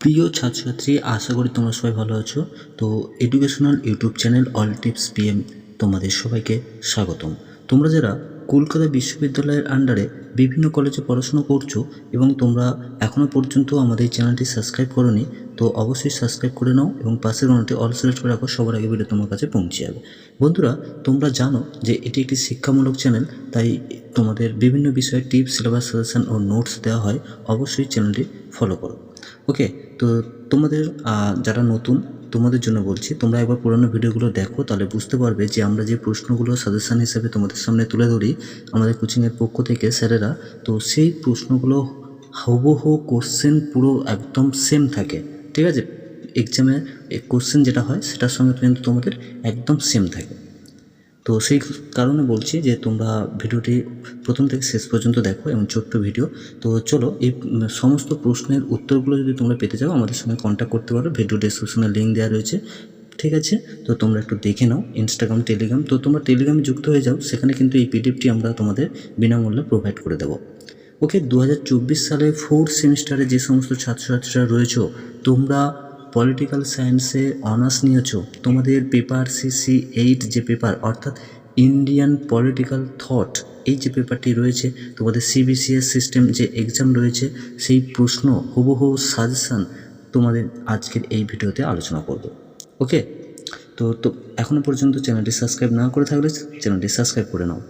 প্রিয় ছাত্রছাত্রী, আশা করি তোমরা সবাই ভালো আছো। তো educational YouTube channel all tips P তোমাদের সবাইকে স্বাগতম। তোমরা যারা কলকাতা বিশ্ববিদ্যালয়ের আন্ডারে বিভিন্ন কলেজে পড়াশোনা করছ এবং তোমরা এখনও পর্যন্ত আমাদের চ্যানেলটি সাবস্ক্রাইব করোনি, তো অবশ্যই সাবস্ক্রাইব করে নাও এবং পাশের ঘন্টাটি অল সিলেক্ট করে রাখো, সবার আগে ভিডিও তোমার কাছে পৌঁছে যাবে। বন্ধুরা, তোমরা জানো যে এটি একটি শিক্ষামূলক চ্যানেল তাই তোমাদের বিভিন্ন বিষয়ে টিপস সিলেবাস সাজেশন ও নোটস দেওয়া হয়, অবশ্যই চ্যানেলটি ফলো করো। ওকে তো তোমাদের যারা নতুন তোমাদের জন্য বলছি, তোমরা একবার পুরনো ভিডিওগুলো দেখো, তাহলে বুঝতে পারবে যে আমরা যে প্রশ্নগুলো সাজেশান হিসেবে তোমাদের সামনে তুলে ধরি, আমাদের কোচিংয়ের পক্ষ থেকে স্যারেরা, তো সেই প্রশ্নগুলো হুবহু কোশ্চেন পুরো একদম সেম থাকে, ঠিক আছে? এক্সামে কোশ্চেন যেটা হয়, সেটার সঙ্গে কিন্তু তোমাদের একদম সেম থাকে। তো সেই কারণে বলছি যে তোমরা ভিডিওটি প্রথম থেকে শেষ পর্যন্ত দেখো এবং ছোট্ট ভিডিও। তো চলো এই সমস্ত প্রশ্নের উত্তরগুলো যদি তোমরা পেতে চাও, আমাদের সঙ্গে কন্ট্যাক্ট করতে পারো। ভিডিও ডিসক্রিপশনে লিঙ্ক দেওয়া রয়েছে। ঠিক আছে? তো তোমরা একটু দেখে নাও। ইনস্টাগ্রাম টেলিগ্রাম তো তোমরা টেলিগ্রামে যুক্ত হয়ে যাও। সেখানে কিন্তু এই পিডিএফটি আমরা তোমাদের বিনামূল্যে প্রোভাইড করে দেবো। ওকে দু হাজার চব্বিশ সালে ফোর্থ সেমিস্টারে যে সমস্ত ছাত্রছাত্রীরা রয়েছো, তোমরা পলিটিক্যাল সায়েন্সে অনার্স নিয়েছো, তোমাদের paper C C eight paper অর্থাৎ ইন্ডিয়ান পলিটিক্যাল থট এই যে পেপারটি রয়েছে, তোমাদের সিবিসিএস সিস্টেম যে এক্সাম রয়েছে, সেই প্রশ্ন হুবহু সাজেশান তোমাদের আজকের এই ভিডিওতে আলোচনা করব। ওকে তো তো এখনও পর্যন্ত চ্যানেলটি সাবস্ক্রাইব না করে থাকলে চ্যানেলটি সাবস্ক্রাইব করে নাও।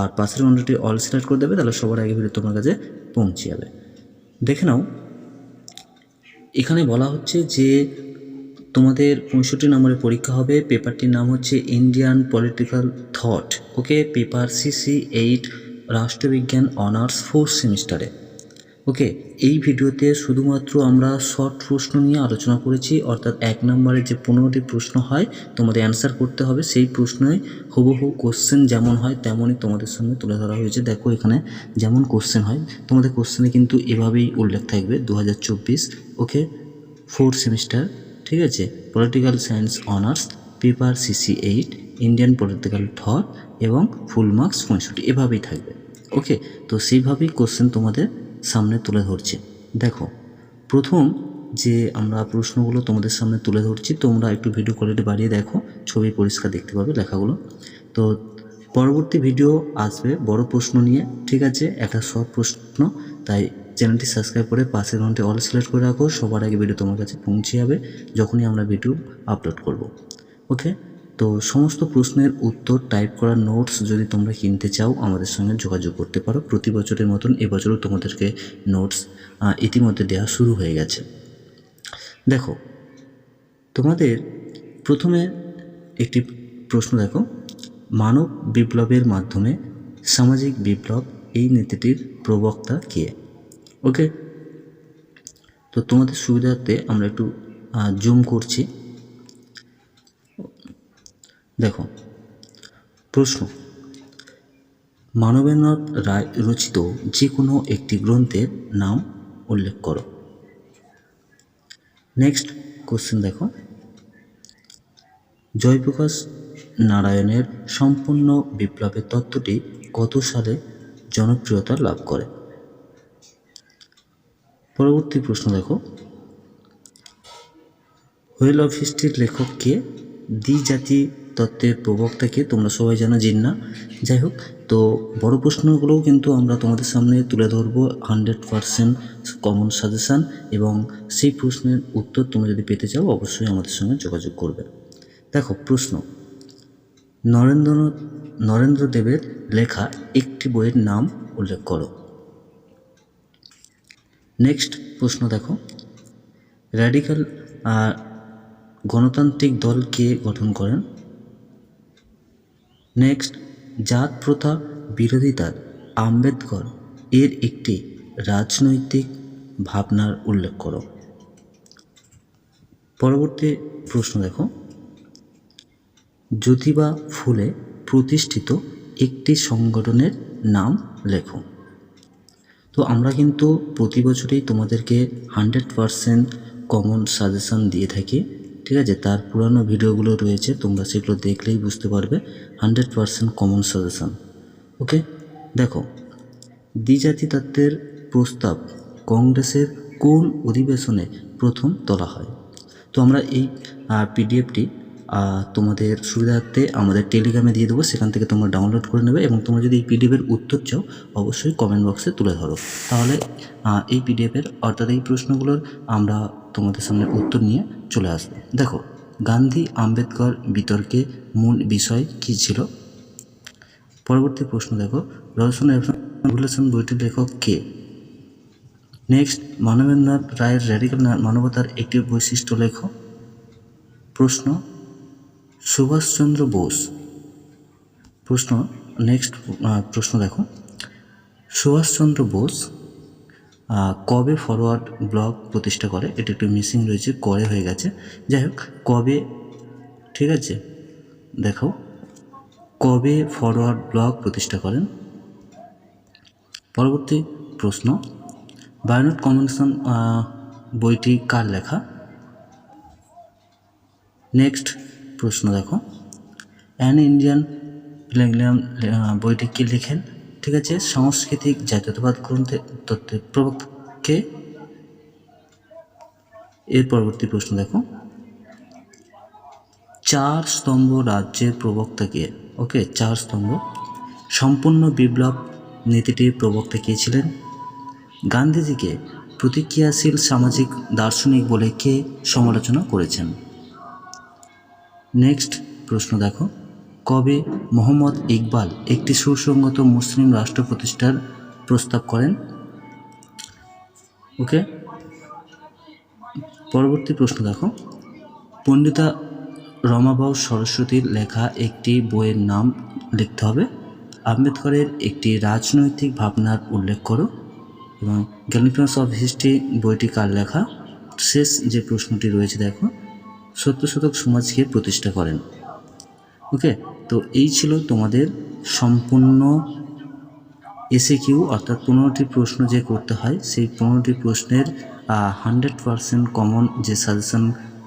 আর পাশের ঘন্টাটি অল সিলেক্ট করে দেবে, তাহলে সবার আগে ভিডিও তোমার কাছে পৌঁছে যাবে। দেখে নাও এখানে বলা হচ্ছে যে তোমাদের পঁয়ষট্টি নম্বরের পরীক্ষা হবে। পেপারটির নাম হচ্ছে Indian political thought okay paper C C রাষ্ট্রবিজ্ঞান অনার্স ফোর্থ সেমিস্টারে ওকে, এই ভিডিওতে শুধুমাত্র আমরা শর্ট প্রশ্ন নিয়ে আলোচনা করেছি, অর্থাৎ এক নম্বরে যে পনেরোটি প্রশ্ন হয়, তোমাদের অ্যান্সার করতে হবে। সেই প্রশ্নই হুবহু কোশ্চেন যেমন হয়, তেমনই তোমাদের সামনে তুলে ধরা হয়েছে। দেখো এখানে যেমন কোশ্চেন হয়, তোমাদের কোশ্চেনে কিন্তু এভাবেই উল্লেখ থাকবে দু হাজার চব্বিশ, ওকে ফোর্থ সেমিস্টার ঠিক আছে? Political science honours paper CC eight Indian political thought এবং ফুল মার্কস পঁয়ষট্টি এভাবেই থাকবে, ওকে? তো সেইভাবেই কোশ্চেন তোমাদের সামনে তুলে ধরছে। দেখো, প্রথম যে আমরা প্রশ্নগুলো তোমাদের সামনে তুলে ধরছি, তোমরা একটু ভিডিও কোয়ালিটি বাড়িয়ে দেখো, ছবি পরিষ্কার দেখতে পাবে লেখাগুলো। তো, পরবর্তী ভিডিও আসবে বড় প্রশ্ন নিয়ে, ঠিক আছে? একটা সব প্রশ্ন, তাই চ্যানেলটি সাবস্ক্রাইব করে পাশের ঘন্টে অল সিলেক্ট করে রাখো, সবার আগে ভিডিও তোমার কাছে পৌঁছে যাবে, যখনই আমরা ভিডিও আপলোড করব। ওকে তো সমস্ত প্রশ্নের উত্তর টাইপ করা নোটস যদি তোমরা কিনতে চাও, আমাদের সঙ্গে যোগাযোগ করতে পারো। প্রতি বছরের মতন এবছরও তোমাদেরকে নোটস ইতিমধ্যে দেওয়া শুরু হয়ে গেছে। দেখো, তোমাদের প্রথমে একটি প্রশ্ন দেখো। মানব বিপ্লবের মাধ্যমে সামাজিক বিপ্লব এই নীতিটির প্রবক্তা কে? ওকে তো তোমাদের সুবিধার্থে আমরা একটু জুম করছি। দেখো, প্রশ্ন। মানবেন্দ্রনাথ রায় রচিত যে কোনো একটি গ্রন্থের নাম উল্লেখ করো। নেক্সট কোশ্চেন দেখো। জয়প্রকাশ নারায়ণের সম্পূর্ণ বিপ্লবের তত্ত্বটি কত সালে জনপ্রিয়তা লাভ করে? পরবর্তী প্রশ্ন দেখো। হোয়েল অফ হিস্ট্রির লেখক কে? দ্বিজাতি তত্ত্বের প্রবক্তাকে তোমরা সবাই জানো জিন্না যাই হোক, তো বড় প্রশ্নগুলোও কিন্তু আমরা তোমাদের সামনে তুলে ধরবো হান্ড্রেড পারসেন্ট কমন সাজেশান এবং সেই প্রশ্নের উত্তর তোমরা যদি পেতে চাও, অবশ্যই আমাদের সঙ্গে যোগাযোগ করবে। দেখো, প্রশ্ন। নরেন্দ্রনাথ নরেন্দ্রদেবের লেখা একটি বইয়ের নাম উল্লেখ করো। নেক্সট প্রশ্ন দেখো। র্যাডিক্যাল গণতান্ত্রিক দল কে গঠন করেন? নেক্সট জাত প্রথা বিরোধিতার আম্বেদকর। এর একটি রাজনৈতিক ভাবনার উল্লেখ করো। পরবর্তী প্রশ্ন দেখো। জ্যোতিবা ফুলে প্রতিষ্ঠিত একটি সংগঠনের নাম লেখো। তো আমরা কিন্তু প্রতি বছরেই তোমাদেরকে হান্ড্রেড পারসেন্ট কমন সাজেশন দিয়ে থাকি। ঠিক আছে? তার পুরানো ভিডিওগুলো রয়েছে, তোমরা সেগুলো দেখলেই বুঝতে পারবে। Hundred percent common suggestion. Okay? দেখো, দ্বিজাতিতত্ত্বের প্রস্তাব কংগ্রেসের কোন অধিবেশনে প্রথম তোলা হয়? তো আমরা এই পিডিএফটি তোমাদের সুবিধার্থে আমাদের টেলিগ্রামে দিয়ে দেবো, সেখান থেকে তোমরা ডাউনলোড করে নেবে এবং তোমরা যদি এই পিডিএফের উত্তর চাও, অবশ্যই কমেন্ট বক্সে তুলে ধরো। তাহলে এই পিডিএফের অর্থাৎ এই প্রশ্নগুলোর আমরা তোমাদের সামনে উত্তর নিয়ে চলে আসব। দেখো, গান্ধী আম্বেদকর বিতর্কে মূল বিষয় কী ছিল? পরবর্তী প্রশ্ন দেখো রহস্য রেগুলেশন বইটির লেখক কে? নেক্সট মানবেন্দ্র রায়ের র্যাডিক্যাল মানবতার একটি বৈশিষ্ট্য লেখ। প্রশ্ন সুভাষচন্দ্র বোস। প্রশ্ন নেক্সট প্রশ্ন দেখো। সুভাষচন্দ্র বোস কবে ফরওয়ার্ড ব্লক প্রতিষ্ঠা করে? এটা একটু মিসিং রয়েছে, করে হয়ে গেছে। যাই হোক, কবে, ঠিক আছে? দেখো কবে ফরওয়ার্ড ব্লক প্রতিষ্ঠা করেন? পরবর্তী প্রশ্ন, বায়োনট কনভেনশন বইটি কার লেখা? নেক্সট প্রশ্ন দেখো। অ্যান ইন্ডিয়ান প্লেগ্রাম বইটি কে লেখেন? ঠিক আছে, সাংস্কৃতিক জাতীয়তাবাদ গ্রন্থে তত্ত্বের প্রবক্তাকে এর পরবর্তী প্রশ্ন দেখো। চার স্তম্ভ রাজ্যের প্রবক্তা কে? ওকে চার স্তম্ভ। সম্পূর্ণ বিপ্লব নীতিটির প্রবক্তা কে ছিলেন? গান্ধীজিকে প্রতিক্রিয়াশীল সামাজিক দার্শনিক বলে কে সমালোচনা করেছেন? নেক্সট প্রশ্ন দেখো। কবে মোহাম্মদ ইকবাল একটি সুসংগত মুসলিম রাষ্ট্র প্রতিষ্ঠার প্রস্তাব করেন? ওকে। পরবর্তী প্রশ্ন দেখো। পণ্ডিতা রমাবাউ সরস্বতীর লেখা একটি বইয়ের নাম লিখতে হবে। আম্বেদকরের একটি রাজনৈতিক ভাবনার উল্লেখ করো এবং গ্যালিপিয়ান্স অফ হিস্ট্রি বইটি কার লেখা? শেষ যে প্রশ্নটি রয়েছে দেখো। সত্য শতক সমাজকে প্রতিষ্ঠা করেন। ওকে? তো এই ছিল তোমাদের সম্পূর্ণ এসে কিউ অর্থাৎ পনেরোটি প্রশ্ন যে করতে হয়, সেই পনেরোটি প্রশ্নের হান্ড্রেড পারসেন্ট কমন যে সাজেশন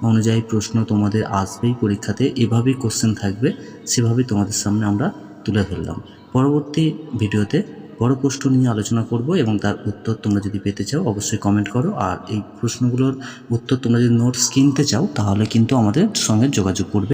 অনুযায়ী প্রশ্ন তোমাদের আসবেই পরীক্ষাতে, এভাবেই কোশ্চেন থাকবে সেভাবেই তোমাদের সামনে আমরা তুলে ধরলাম। পরবর্তী ভিডিওতে বড় প্রশ্ন নিয়ে আলোচনা করব এবং তার উত্তর তোমরা যদি পেতে চাও, অবশ্যই কমেন্ট করো। আর এই প্রশ্নগুলোর উত্তর তোমরা যদি নোটস কিনতে চাও, তাহলে কিন্তু আমাদের সঙ্গে যোগাযোগ করবে।